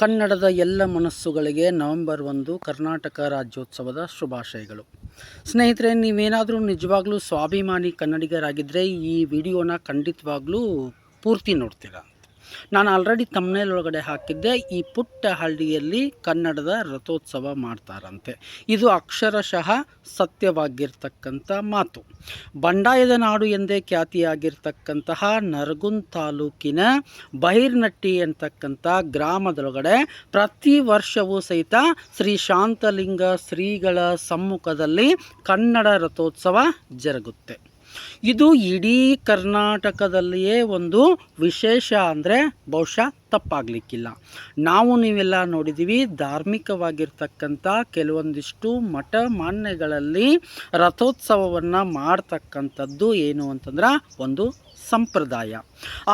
ಕನ್ನಡದ ಎಲ್ಲ ಮನಸ್ಸುಗಳಿಗೆ ನವೆಂಬರ್ ಒಂದು ಕರ್ನಾಟಕ ರಾಜ್ಯೋತ್ಸವದ ಶುಭಾಶಯಗಳು. ಸ್ನೇಹಿತರೆ, ನೀವೇನಾದರೂ ನಿಜವಾಗ್ಲೂ ಸ್ವಾಭಿಮಾನಿ ಕನ್ನಡಿಗರಾಗಿದ್ದರೆ ಈ ವಿಡಿಯೋನ ಖಂಡಿತವಾಗ್ಲೂ ಪೂರ್ತಿ ನೋಡ್ತೀರಾ? ನಾನು ಆಲ್ರೆಡಿ ತಮ್ಮನೇಲ್ ಒಳಗಡೆ ಹಾಕಿದ್ದೆ, ಈ ಪುಟ್ಟ ಹಳ್ಳಿಯಲ್ಲಿ ಕನ್ನಡದ ರಥೋತ್ಸವ ಮಾಡ್ತಾರಂತೆ. ಇದು ಅಕ್ಷರಶಃ ಸತ್ಯವಾಗಿರ್ತಕ್ಕಂಥ ಮಾತು. ಬಂಡಾಯದ ನಾಡು ಎಂದೇ ಖ್ಯಾತಿಯಾಗಿರ್ತಕ್ಕಂತಹ ನರಗುಂದ್ ತಾಲೂಕಿನ ಬಹಿರ್ನಟ್ಟಿ ಅಂತಕ್ಕಂಥ ಗ್ರಾಮದೊಳಗಡೆ ಪ್ರತಿ ವರ್ಷವೂ ಸಹಿತ ಶ್ರೀ ಶಾಂತಲಿಂಗ ಶ್ರೀಗಳ ಸಮ್ಮುಖದಲ್ಲಿ ಕನ್ನಡ ರಥೋತ್ಸವ ಜರುಗುತ್ತೆ. ಇದು ಇಡೀ ಕರ್ನಾಟಕದಲ್ಲಿಯೇ ಒಂದು ವಿಶೇಷ ಅಂದರೆ ಬಹುಶಃ ತಪ್ಪಾಗಲಿಕ್ಕಿಲ್ಲ. ನಾವು ನೀವೆಲ್ಲ ನೋಡಿದ್ದೀವಿ, ಧಾರ್ಮಿಕವಾಗಿರ್ತಕ್ಕಂಥ ಕೆಲವೊಂದಿಷ್ಟು ಮಠ ಮಾನ್ಯಗಳಲ್ಲಿ ರಥೋತ್ಸವವನ್ನು ಮಾಡ್ತಕ್ಕಂಥದ್ದು ಏನು ಅಂತಂದ್ರೆ ಒಂದು ಸಂಪ್ರದಾಯ.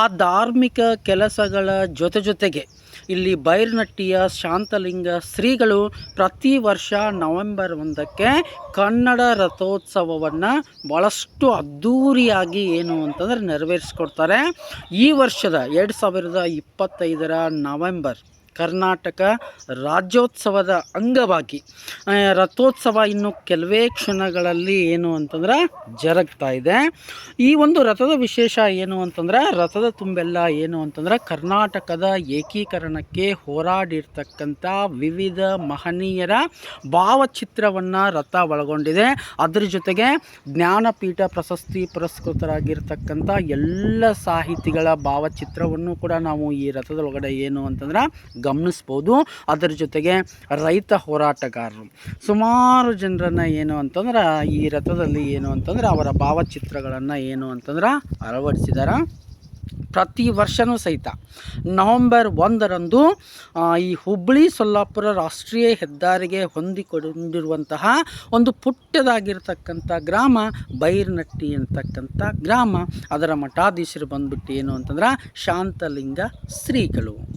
ಆ ಧಾರ್ಮಿಕ ಕೆಲಸಗಳ ಜೊತೆ ಜೊತೆಗೆ ಇಲ್ಲಿ ಬೈರ್ನಟ್ಟಿಯ ಶಾಂತಲಿಂಗ ಶ್ರೀಗಳು ಪ್ರತಿ ವರ್ಷ ನವೆಂಬರ್ ಒಂದಕ್ಕೆ ಕನ್ನಡ ರಥೋತ್ಸವವನ್ನು ಭಾಳಷ್ಟು ಅದ್ಧೂರಿಯಾಗಿ ಏನು ಅಂತಂದರೆ ನೆರವೇರಿಸ್ಕೊಡ್ತಾರೆ. ಈ ವರ್ಷದ ಎರಡು ಸಾವಿರದ ಇಪ್ಪತ್ತೈದರ ನವೆಂಬರ್. ಕರ್ನಾಟಕ ರಾಜ್ಯೋತ್ಸವದ ಅಂಗವಾಗಿ ರಥೋತ್ಸವ ಇನ್ನು ಕೆಲವೇ ಕ್ಷಣಗಳಲ್ಲಿ ಏನು ಅಂತಂದ್ರೆ ಜರುಗ್ತಾ ಇದೆ. ಈ ಒಂದು ರಥದ ವಿಶೇಷ ಏನು ಅಂತಂದ್ರೆ, ರಥದ ತುಂಬೆಲ್ಲ ಏನು ಅಂತಂದ್ರೆ ಕರ್ನಾಟಕದ ಏಕೀಕರಣಕ್ಕೆ ಹೋರಾಡಿರ್ತಕ್ಕಂಥ ವಿವಿಧ ಮಹನೀಯರ ಭಾವಚಿತ್ರವನ್ನು ರಥ ಒಳಗೊಂಡಿದೆ. ಅದರ ಜೊತೆಗೆ ಜ್ಞಾನಪೀಠ ಪ್ರಶಸ್ತಿ ಪುರಸ್ಕೃತರಾಗಿರ್ತಕ್ಕಂಥ ಎಲ್ಲ ಸಾಹಿತಿಗಳ ಭಾವಚಿತ್ರವನ್ನು ಕೂಡ ನಾವು ಈ ರಥದೊಳಗಡೆ ಏನು ಅಂತಂದ್ರೆ ಗಮನಿಸ್ಬೋದು. ಅದರ ಜೊತೆಗೆ ರೈತ ಹೋರಾಟಗಾರರು. ಸುಮಾರು ಜನರನ್ನು ಏನು ಅಂತಂದ್ರೆ, ಈ ರಥದಲ್ಲಿ ಏನು ಅಂತಂದ್ರೆ, ಅವರ ಭಾವಚಿತ್ರಗಳನ್ನು ಏನು ಅಂತಂದ್ರೆ ಅಳವಡಿಸಿದ್ದಾರೆ ಪ್ರತಿ ವರ್ಷವೂ ಸಹಿತ ನವಂಬರ್ ಒಂದರಂದು ಈ ಹುಬ್ಬಳ್ಳಿ ಸೊಲ್ಲಾಪುರ ರಾಷ್ಟ್ರೀಯ ಹೆದ್ದಾರಿಗೆ ಹೊಂದಿಕೊಂಡಿರುವಂತಹ ಒಂದು ಪುಟ್ಟದಾಗಿರ್ತಕ್ಕಂಥ ಗ್ರಾಮ, ಬೈರ್ನಟ್ಟಿ ಅಂತಕ್ಕಂಥ ಗ್ರಾಮ. ಅದರ ಮಠಾಧೀಶರು ಬಂದ್ಬಿಟ್ಟು ಏನು ಅಂತಂದ್ರೆ, ಶಾಂತಲಿಂಗ ಶ್ರೀಗಳು.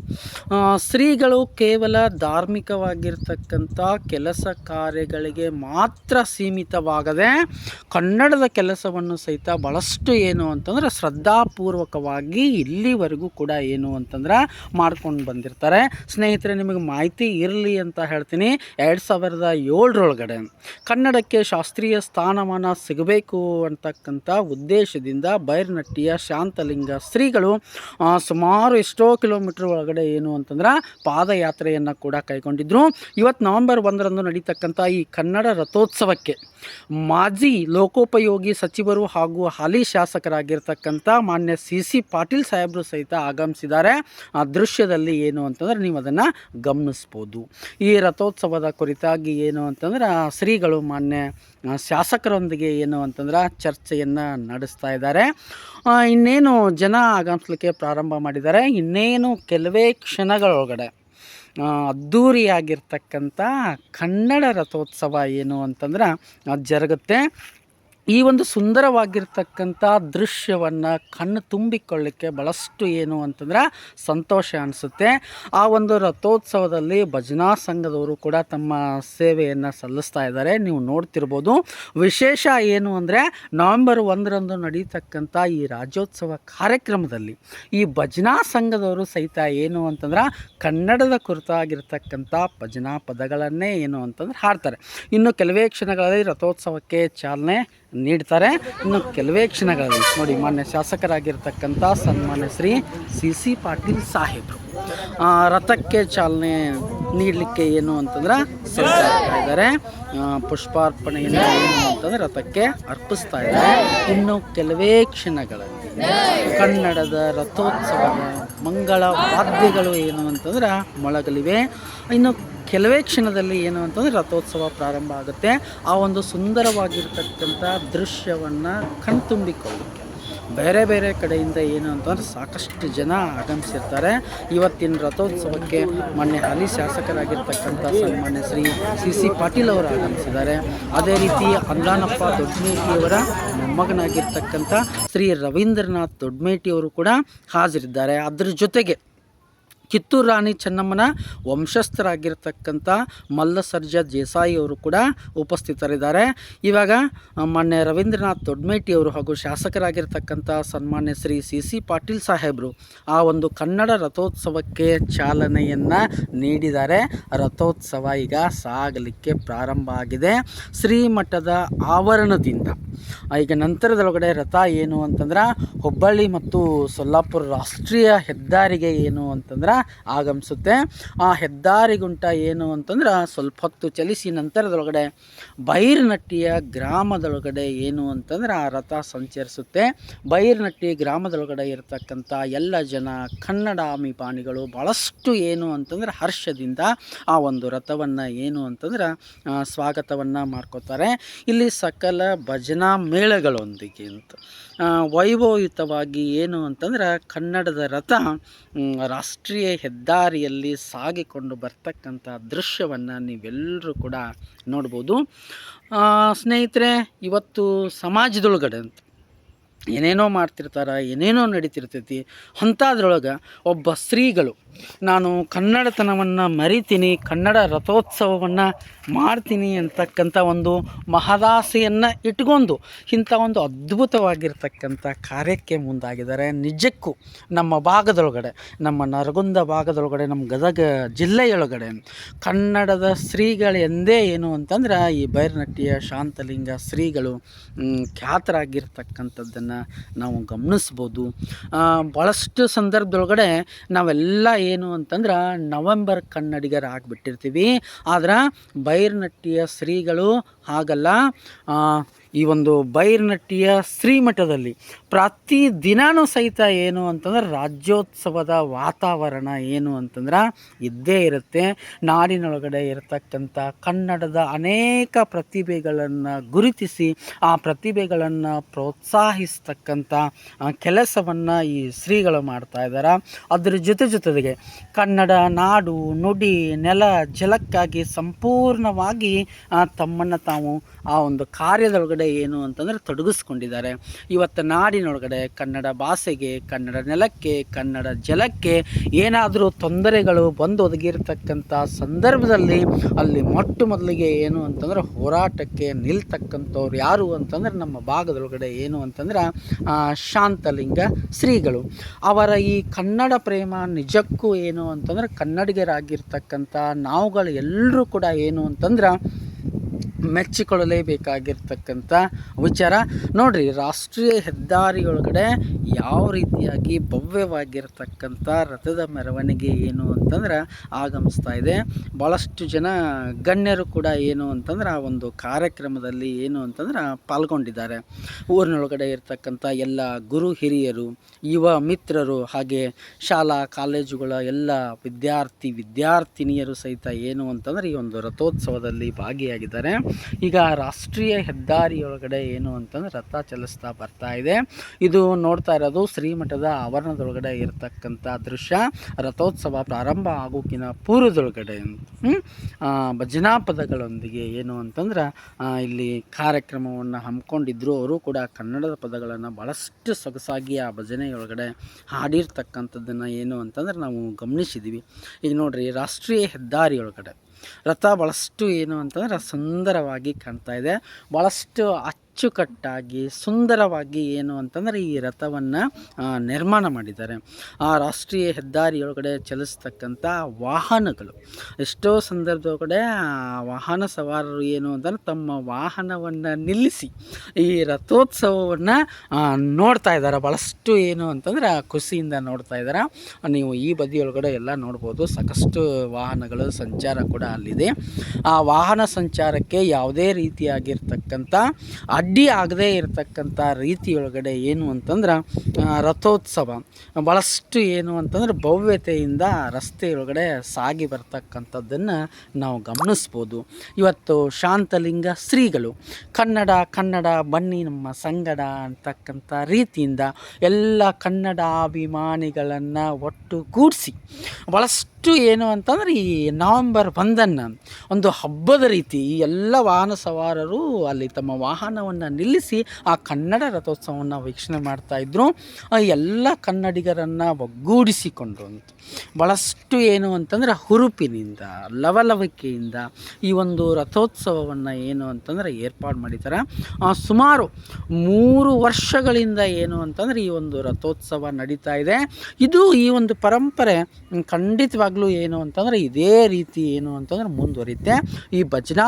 ಆ, ಶ್ರೀಗಳು ಕೇವಲ ಧಾರ್ಮಿಕವಾಗಿರ್ತಕ್ಕಂಥ ಕೆಲಸ ಕಾರ್ಯಗಳಿಗೆ ಮಾತ್ರ ಸೀಮಿತವಾಗದೆ ಕನ್ನಡದ ಕೆಲಸವನ್ನು ಸಹಿತ ಭಾಳಷ್ಟು ಏನು ಅಂತಂದ್ರೆ ಶ್ರದ್ಧಾಪೂರ್ವಕವಾಗಿ ಇಲ್ಲಿವರೆಗೂ ಕೂಡ ಏನು ಅಂತಂದ್ರೆ ಮಾಡ್ಕೊಂಡು ಬಂದಿರ್ತಾರೆ. ಸ್ನೇಹಿತರೆ ನಿಮಗೆ ಮಾಹಿತಿ ಇರಲಿ ಅಂತ ಹೇಳ್ತೀನಿ. ಎರಡು ಸಾವಿರದ ಏಳರೊಳಗಡೆ ಕನ್ನಡಕ್ಕೆ ಶಾಸ್ತ್ರೀಯ ಸ್ಥಾನಮಾನ ಸಿಗಬೇಕು ಅಂತಕ್ಕಂಥ ಉದ್ದೇಶದಿಂದ ಬೈರ್ನಟ್ಟಿಯ ಶಾಂತಲಿಂಗ ಶ್ರೀಗಳು ಸುಮಾರು ಎಷ್ಟೋ ಕಿಲೋಮೀಟ್ರ್ ಒಳಗಡೆ ಏನು ಅಂತಂದ್ರೆ ಪಾದಯಾತ್ರೆಯನ್ನು ಕೂಡ ಕೈಗೊಂಡಿದ್ರು. ಇವತ್ತು ನವೆಂಬರ್ ಒಂದರಂದು ನಡೀತಕ್ಕಂಥ ಈ ಕನ್ನಡ ರಥೋತ್ಸವಕ್ಕೆ ಮಾಜಿ ಲೋಕೋಪಯೋಗಿ ಸಚಿವರು ಹಾಗೂ ಹಾಲಿ ಶಾಸಕರಾಗಿರ್ತಕ್ಕಂಥ ಮಾನ್ಯ ಸಿ ಸಿ ಪಾಟೀಲ್ ಸಾಹೇಬರು ಸಹಿತ ಆಗಮಿಸಿದ್ದಾರೆ. ಆ ದೃಶ್ಯದಲ್ಲಿ ಏನು ಅಂತಂದ್ರೆ ನೀವು ಅದನ್ನು ಗಮನಿಸ್ಬೋದು. ಈ ರಥೋತ್ಸವದ ಕುರಿತಾಗಿ ಏನು ಅಂತಂದ್ರೆ ಶ್ರೀಗಳು ಮಾನ್ಯ ಶಾಸಕರೊಂದಿಗೆ ಏನು ಅಂತಂದ್ರೆ ಚರ್ಚೆಯನ್ನು ನಡೆಸ್ತಾ ಇದ್ದಾರೆ. ಇನ್ನೇನು ಜನ ಆಗಮಿಸ್ಲಿಕ್ಕೆ ಪ್ರಾರಂಭ ಮಾಡಿದ್ದಾರೆ. ಇನ್ನೇನು ಕೆಲವೇ ಕ್ಷಣಗಳೊಳಗಡೆ ಅದ್ಧೂರಿಯಾಗಿರ್ತಕ್ಕಂಥ ಕನ್ನಡ ರಥೋತ್ಸವ ಏನು ಅಂತಂದ್ರೆ ಅದು ಜರುಗುತ್ತೆ. ಈ ಒಂದು ಸುಂದರವಾಗಿರ್ತಕ್ಕಂಥ ದೃಶ್ಯವನ್ನು ಕಣ್ಣು ತುಂಬಿಕೊಳ್ಳಿಕ್ಕೆ ಭಾಳಷ್ಟು ಏನು ಅಂತಂದ್ರೆ ಸಂತೋಷ ಅನಿಸುತ್ತೆ. ಆ ಒಂದು ರಥೋತ್ಸವದಲ್ಲಿ ಭಜನಾ ಸಂಘದವರು ಕೂಡ ತಮ್ಮ ಸೇವೆಯನ್ನು ಸಲ್ಲಿಸ್ತಾ ಇದ್ದಾರೆ. ನೀವು ನೋಡ್ತಿರ್ಬೋದು. ವಿಶೇಷ ಏನು ಅಂದರೆ ನವೆಂಬರ್ ಒಂದರಂದು ನಡೀತಕ್ಕಂಥ ಈ ರಾಜ್ಯೋತ್ಸವ ಕಾರ್ಯಕ್ರಮದಲ್ಲಿ ಈ ಭಜನಾ ಸಂಘದವರು ಸಹಿತ ಏನು ಅಂತಂದ್ರೆ ಕನ್ನಡದ ಕುರಿತಾಗಿರ್ತಕ್ಕಂಥ ಭಜನಾ ಪದಗಳನ್ನೇ ಏನು ಅಂತಂದ್ರೆ ಹಾಡ್ತಾರೆ. ಇನ್ನು ಕೆಲವೇ ಕ್ಷಣಗಳಲ್ಲಿ ರಥೋತ್ಸವಕ್ಕೆ ಚಾಲನೆ ನೀಡ್ತಾರೆ. ಇನ್ನು ಕೆಲವೇ ಕ್ಷಣಗಳಲ್ಲಿ ನೋಡಿ, ಮಾನ್ಯ ಶಾಸಕರಾಗಿರ್ತಕ್ಕಂಥ ಸನ್ಮಾನ್ಯ ಶ್ರೀ ಸಿ ಸಿ ಪಾಟೀಲ್ ಸಾಹೇಬರು. ರಥಕ್ಕೆ ಚಾಲನೆ ನೀಡಲಿಕ್ಕೆ ಏನು ಅಂತಂದ್ರೆ ಸಜ್ಜಾಗ್ತಾ ಇದ್ದಾರೆ. ಪುಷ್ಪಾರ್ಪಣೆಯನ್ನು ಏನು ಅಂತಂದ್ರೆ ರಥಕ್ಕೆ ಅರ್ಪಿಸ್ತಾ ಇದ್ದಾರೆ. ಇನ್ನು ಕೆಲವೇ ಕ್ಷಣಗಳಲ್ಲಿ ಕನ್ನಡದ ರಥೋತ್ಸವದ ಮಂಗಳ ವಾದ್ಯಗಳು ಏನು ಅಂತಂದ್ರೆ ಮೊಳಗಲಿವೆ. ಇನ್ನು ಕೆಲವೇ ಕ್ಷಣದಲ್ಲಿ ಏನು ಅಂತಂದರೆ ರಥೋತ್ಸವ ಪ್ರಾರಂಭ ಆಗುತ್ತೆ. ಆ ಒಂದು ಸುಂದರವಾಗಿರ್ತಕ್ಕಂಥ ದೃಶ್ಯವನ್ನು ಕಣ್ತುಂಬಿಕೊಳ್ಳೋಕ್ಕೆ ಬೇರೆ ಬೇರೆ ಕಡೆಯಿಂದ ಏನು ಅಂತಂದ್ರೆ ಸಾಕಷ್ಟು ಜನ ಆಗಮಿಸಿರ್ತಾರೆ. ಇವತ್ತಿನ ರಥೋತ್ಸವಕ್ಕೆ ಮೊನ್ನೆ ಹಾಲಿ ಶಾಸಕರಾಗಿರ್ತಕ್ಕಂಥ ಸನ್ಮಾನ್ಯ ಶ್ರೀ ಸಿ ಸಿ ಪಾಟೀಲ್ ಅವರು ಆಗಮಿಸಿದ್ದಾರೆ. ಅದೇ ರೀತಿ ಅಂದಾನಪ್ಪ ದೊಡ್ಡಮೇಟಿಯವರ ಮೊಮ್ಮಗನಾಗಿರ್ತಕ್ಕಂಥ ಶ್ರೀ ರವೀಂದ್ರನಾಥ್ ದೊಡ್ಡಮೇಟಿಯವರು ಕೂಡ ಹಾಜರಿದ್ದಾರೆ. ಅದ್ರ ಜೊತೆಗೆ ಕಿತ್ತೂರು ರಾಣಿ ಚೆನ್ನಮ್ಮನ ವಂಶಸ್ಥರಾಗಿರ್ತಕ್ಕಂಥ ಮಲ್ಲಸರ್ಜ ದೇಸಾಯಿ ಅವರು ಕೂಡ ಉಪಸ್ಥಿತರಿದ್ದಾರೆ. ಇವಾಗ ಮಾನ್ಯ ರವೀಂದ್ರನಾಥ್ ದೊಡ್ಮೇಟಿಯವರು ಹಾಗೂ ಶಾಸಕರಾಗಿರ್ತಕ್ಕಂಥ ಸನ್ಮಾನ್ಯ ಶ್ರೀ ಸಿ ಸಿ ಪಾಟೀಲ್ ಸಾಹೇಬರು ಆ ಒಂದು ಕನ್ನಡ ರಥೋತ್ಸವಕ್ಕೆ ಚಾಲನೆಯನ್ನು ನೀಡಿದ್ದಾರೆ. ರಥೋತ್ಸವ ಈಗ ಸಾಗಲಿಕ್ಕೆ ಪ್ರಾರಂಭ ಆಗಿದೆ. ಶ್ರೀಮಠದ ಆವರಣದಿಂದ ಈಗ ನಂತರದೊಳಗಡೆ ರಥ ಏನು ಅಂತಂದ್ರೆ ಹುಬ್ಬಳ್ಳಿ ಮತ್ತು ಸೊಲ್ಲಾಪುರ ರಾಷ್ಟ್ರೀಯ ಹೆದ್ದಾರಿಗೆ ಏನು ಅಂತಂದ್ರೆ ಆಗಮಿಸುತ್ತೆ. ಆ ಹೆದ್ದಾರಿಗುಂಟ ಏನು ಅಂತಂದ್ರೆ ಸ್ವಲ್ಪ ಹೊತ್ತು ಚಲಿಸಿ ನಂತರದೊಳಗಡೆ ಬೈರ್ನಟ್ಟಿಯ ಗ್ರಾಮದೊಳಗಡೆ ಏನು ಅಂತಂದ್ರೆ ಆ ರಥ ಸಂಚರಿಸುತ್ತೆ. ಬೈರ್ನಟ್ಟಿ ಗ್ರಾಮದೊಳಗಡೆ ಇರತಕ್ಕಂಥ ಎಲ್ಲ ಜನ ಕನ್ನಡ ಅಭಿಮಾನಿಗಳು ಭಾಳಷ್ಟು ಏನು ಅಂತಂದ್ರೆ ಹರ್ಷದಿಂದ ಆ ಒಂದು ರಥವನ್ನು ಏನು ಅಂತಂದ್ರೆ ಸ್ವಾಗತವನ್ನು ಮಾಡ್ಕೋತಾರೆ. ಇಲ್ಲಿ ಸಕಲ ಭಜನಾ ಮೇಳಗಳೊಂದಿಗೆ ಅಂತ ವೈಭವಯುತವಾಗಿ ಏನು ಅಂತಂದ್ರೆ ಕನ್ನಡದ ರಥ ರಾಷ್ಟ್ರೀಯ ಹೆದ್ದಾರಿಯಲ್ಲಿ ಸಾಗಿಕೊಂಡು ಬರ್ತಕ್ಕಂಥ ದೃಶ್ಯವನ್ನು ನೀವೆಲ್ಲರೂ ಕೂಡ ನೋಡ್ಬೋದು. ಸ್ನೇಹಿತರೆ, ಇವತ್ತು ಸಮಾಜದೊಳಗಡೆ ಅಂತ. ಏನೇನೋ ಮಾಡ್ತಿರ್ತಾರೆ, ಏನೇನೋ ನಡೀತಿರ್ತೈತಿ, ಅಂಥದ್ರೊಳಗೆ ಒಬ್ಬ ಸ್ತ್ರೀಗಳು ನಾನು ಕನ್ನಡತನವನ್ನು ಮರಿತೀನಿ, ಕನ್ನಡ ರಥೋತ್ಸವವನ್ನು ಮಾಡ್ತೀನಿ ಅಂತಕ್ಕಂಥ ಒಂದು ಮಹದಾಸೆಯನ್ನು ಇಟ್ಕೊಂಡು ಇಂಥ ಒಂದು ಅದ್ಭುತವಾಗಿರ್ತಕ್ಕಂಥ ಕಾರ್ಯಕ್ಕೆ ಮುಂದಾಗಿದ್ದಾರೆ. ನಿಜಕ್ಕೂ ನಮ್ಮ ಭಾಗದೊಳಗಡೆ, ನಮ್ಮ ನರಗುಂದ ಭಾಗದೊಳಗಡೆ, ನಮ್ಮ ಗದಗ ಜಿಲ್ಲೆಯೊಳಗಡೆ ಕನ್ನಡದ ಶ್ರೀಗಳೆಂದೇ ಏನು ಅಂತಂದ್ರೆ ಈ ಬೈರನಟ್ಟಿಯ ಶಾಂತಲಿಂಗ ಶ್ರೀಗಳು ಖ್ಯಾತರಾಗಿರ್ತಕ್ಕಂಥದ್ದನ್ನು ನಾವು ಗಮನಿಸ್ಬೋದು. ಭಾಳಷ್ಟು ಸಂದರ್ಭದೊಳಗಡೆ ನಾವೆಲ್ಲ ಏನು ಅಂತಂದ್ರೆ ನವೆಂಬರ್ ಕನ್ನಡಿಗರಾಗ್ಬಿಟ್ಟಿರ್ತೀವಿ ಆದ್ರೆ ಬೈರ್ನಟ್ಟಿಯ ಶ್ರೀಗಳು ಹಾಗಲ್ಲ. ಈ ಒಂದು ಬೈರ್ನಟ್ಟಿಯ ಶ್ರೀಮಠದಲ್ಲಿ ಪ್ರತಿ ದಿನಾನೂ ಸಹಿತ ಏನು ಅಂತಂದ್ರೆ ರಾಜ್ಯೋತ್ಸವದ ವಾತಾವರಣ ಏನು ಅಂತಂದ್ರೆ ಇದ್ದೇ ಇರುತ್ತೆ. ನಾಡಿನೊಳಗಡೆ ಇರತಕ್ಕಂಥ ಕನ್ನಡದ ಅನೇಕ ಪ್ರತಿಭೆಗಳನ್ನು ಗುರುತಿಸಿ ಆ ಪ್ರತಿಭೆಗಳನ್ನು ಪ್ರೋತ್ಸಾಹಿಸ್ತಕ್ಕಂಥ ಕೆಲಸವನ್ನು ಈ ಶ್ರೀಗಳು ಮಾಡ್ತಾ ಇದ್ದಾರೆ ಅದ್ರ ಜೊತೆ ಜೊತೆಗೆ ಕನ್ನಡ ನಾಡು ನುಡಿ ನೆಲ ಜಲಕ್ಕಾಗಿ ಸಂಪೂರ್ಣವಾಗಿ ತಮ್ಮನ್ನು ತಾವು ಆ ಒಂದು ಕಾರ್ಯದೊಳಗಡೆ ಏನು ಅಂತಂದರೆ ತೊಡಗಿಸ್ಕೊಂಡಿದ್ದಾರೆ. ಇವತ್ತು ನಾಡಿನೊಳಗಡೆ ಕನ್ನಡ ಭಾಷೆಗೆ, ಕನ್ನಡ ನೆಲಕ್ಕೆ, ಕನ್ನಡ ಜಲಕ್ಕೆ ಏನಾದರೂ ತೊಂದರೆಗಳು ಬಂದು ಒದಗಿರ್ತಕ್ಕಂಥ ಸಂದರ್ಭದಲ್ಲಿ ಅಲ್ಲಿ ಮೊಟ್ಟ ಮೊದಲಿಗೆ ಏನು ಅಂತಂದ್ರೆ ಹೋರಾಟಕ್ಕೆ ನಿಲ್ತಕ್ಕಂಥವ್ರು ಯಾರು ಅಂತಂದ್ರೆ ನಮ್ಮ ಭಾಗದೊಳಗಡೆ ಏನು ಅಂತಂದ್ರೆ ಶಾಂತಲಿಂಗ ಶ್ರೀಗಳು. ಅವರ ಈ ಕನ್ನಡ ಪ್ರೇಮ ನಿಜಕ್ಕೂ ಏನು ಅಂತಂದ್ರೆ ಕನ್ನಡಿಗರಾಗಿರ್ತಕ್ಕಂಥ ನಾವುಗಳು ಎಲ್ಲರೂ ಕೂಡ ಏನು ಅಂತಂದ್ರೆ ಮೆಚ್ಚಿಕೊಳ್ಳಲೇಬೇಕಾಗಿರ್ತಕ್ಕಂಥ ವಿಚಾರ. ನೋಡ್ರಿ, ರಾಷ್ಟ್ರೀಯ ಹೆದ್ದಾರಿಯೊಳಗಡೆ ಯಾವ ರೀತಿಯಾಗಿ ಭವ್ಯವಾಗಿರ್ತಕ್ಕಂಥ ರಥದ ಮೆರವಣಿಗೆ ಏನು ಅಂತಂದ್ರೆ ಆಗಮಿಸ್ತಾ ಇದೆ. ಭಾಳಷ್ಟು ಜನ ಗಣ್ಯರು ಕೂಡ ಏನು ಅಂತಂದ್ರೆ ಆ ಒಂದು ಕಾರ್ಯಕ್ರಮದಲ್ಲಿ ಏನು ಅಂತಂದ್ರೆ ಪಾಲ್ಗೊಂಡಿದ್ದಾರೆ. ಊರಿನೊಳಗಡೆ ಇರ್ತಕ್ಕಂಥ ಎಲ್ಲ ಗುರು ಹಿರಿಯರು, ಯುವ ಮಿತ್ರರು ಹಾಗೆ ಶಾಲಾ, ಕಾಲೇಜುಗಳ ಎಲ್ಲ ವಿದ್ಯಾರ್ಥಿ, ವಿದ್ಯಾರ್ಥಿನಿಯರು ಸಹಿತ ಏನು ಅಂತಂದ್ರೆ ಈ ಒಂದು ರಥೋತ್ಸವದಲ್ಲಿ ಭಾಗಿಯಾಗಿದ್ದಾರೆ. ಈಗ ರಾಷ್ಟ್ರೀಯ ಹೆದ್ದಾರಿಯೊಳಗಡೆ ಏನು ಅಂತಂದ್ರೆ ರಥ ಚಲಿಸ್ತಾ ಬರ್ತಾ ಇದೆ. ಇದು ನೋಡ್ತಾ ಇರೋದು ಶ್ರೀಮಠದ ಆವರಣದೊಳಗಡೆ ಇರತಕ್ಕಂಥ ದೃಶ್ಯ. ರಥೋತ್ಸವ ಪ್ರಾರಂಭ ಆಗೋಕಿನ ಪೂರ್ವದೊಳಗಡೆ ಭಜನಾ ಪದಗಳೊಂದಿಗೆ ಏನು ಅಂತಂದ್ರೆ ಇಲ್ಲಿ ಕಾರ್ಯಕ್ರಮವನ್ನು ಹಮ್ಮಿಕೊಂಡಿದ್ರು ಅವರು ಕೂಡ ಕನ್ನಡದ ಪದಗಳನ್ನು ಭಾಳಷ್ಟು ಸೊಗಸಾಗಿ ಆ ಭಜನೆಯೊಳಗಡೆ ಹಾಡಿರ್ತಕ್ಕಂಥದ್ದನ್ನು ಏನು ಅಂತಂದ್ರೆ ನಾವು ಗಮನಿಸಿದ್ದೀವಿ ಈಗ ನೋಡ್ರಿ, ರಾಷ್ಟ್ರೀಯ ಹೆದ್ದಾರಿಯೊಳಗಡೆ. ರಥ ಭಾಳಷ್ಟು ಏನು ಅಂತಂದ್ರೆ ಸುಂದರವಾಗಿ ಕಾಣ್ತಾ ಇದೆ. ಭಾಳಷ್ಟು ಅಚ್ಚುಕಟ್ಟಾಗಿ, ಸುಂದರವಾಗಿ ಏನು ಅಂತಂದ್ರೆ ಈ ರಥವನ್ನು ನಿರ್ಮಾಣ ಮಾಡಿದ್ದಾರೆ. ಆ ರಾಷ್ಟ್ರೀಯ ಹೆದ್ದಾರಿಯೊಳಗಡೆ ಚಲಿಸ್ತಕ್ಕಂಥ ವಾಹನಗಳು. ಎಷ್ಟೋ ಸಂದರ್ಭದೊಳಗಡೆ ವಾಹನ ಸವಾರರು ಏನು ಅಂತಂದ್ರೆ ತಮ್ಮ ವಾಹನವನ್ನು ನಿಲ್ಲಿಸಿ ಈ ರಥೋತ್ಸವವನ್ನು ನೋಡ್ತಾ ಇದ್ದಾರೆ. ಭಾಳಷ್ಟು ಏನು ಅಂತಂದ್ರೆ ಖುಷಿಯಿಂದ ನೋಡ್ತಾ ಇದ್ದಾರೆ. ನೀವು ಈ ಬದಿಯೊಳಗಡೆ ಎಲ್ಲ ನೋಡ್ಬೋದು. ಸಾಕಷ್ಟು ವಾಹನಗಳು, ಸಂಚಾರ ಕೂಡ ಅಲ್ಲಿದೆ. ಆ ವಾಹನ ಸಂಚಾರಕ್ಕೆ ಯಾವುದೇ ರೀತಿಯಾಗಿರ್ತಕ್ಕಂಥ ಅಡ್ಡಿ ಆಗದೇ ಇರತಕ್ಕಂಥ ರೀತಿಯೊಳಗಡೆ ಏನು ಅಂತಂದ್ರೆ ರಥೋತ್ಸವ. ಭಾಳಷ್ಟು ಏನು ಅಂತಂದ್ರೆ ಭವ್ಯತೆಯಿಂದ ರಸ್ತೆಯೊಳಗಡೆ ಸಾಗಿ ಬರ್ತಕ್ಕಂಥದ್ದನ್ನು ನಾವು ಗಮನಿಸ್ಬೋದು. ಇವತ್ತು ಶಾಂತಲಿಂಗ ಶ್ರೀಗಳು, ಕನ್ನಡ ಕನ್ನಡ ಬನ್ನಿ ನಮ್ಮ ಸಂಗಡ ಅಂತಕ್ಕಂಥ ರೀತಿಯಿಂದ ಎಲ್ಲ ಕನ್ನಡ ಒಟ್ಟು ಕೂಡಿಸಿ ಭಾಳಷ್ಟು ಏನು ಅಂತಂದ್ರೆ ಈ ನವಂಬರ್ ಒಂದನ್ನು ಒಂದು ಹಬ್ಬದ ರೀತಿ ಈ ಎಲ್ಲ ವಾಹನ ಸವಾರರು ಅಲ್ಲಿ ತಮ್ಮ ವಾಹನವನ್ನು ನಿಲ್ಲಿಸಿ ಆ ಕನ್ನಡ ರಥೋತ್ಸವವನ್ನು ವೀಕ್ಷಣೆ ಮಾಡ್ತಾಯಿದ್ರು ಎಲ್ಲ ಕನ್ನಡಿಗರನ್ನು ಒಗ್ಗೂಡಿಸಿಕೊಂಡು ಅಂತ. ಭಾಳಷ್ಟು ಏನು ಅಂತಂದ್ರೆ ಹುರುಪಿನಿಂದ ಲವಲವಿಕೆಯಿಂದ ಈ ಒಂದು ರಥೋತ್ಸವವನ್ನು ಏನು ಅಂತಂದ್ರೆ ಏರ್ಪಾಡು ಮಾಡಿದ್ದಾರೆ ಸುಮಾರು ಮೂರು ವರ್ಷಗಳಿಂದ ಏನು ಅಂತಂದ್ರೆ ಈ ಒಂದು ರಥೋತ್ಸವ ನಡೀತಾ ಇದೆ. ಇದು ಈ ಒಂದು ಪರಂಪರೆ ಮ್, ಖಂಡಿತವಾಗ್ಲೂ ಏನು ಅಂತಂದ್ರೆ ಇದೇ ರೀತಿ ಏನು ಅಂತಂದ್ರೆ ಮುಂದುವರಿಯುತ್ತೆ. ಈ ಭಜನಾ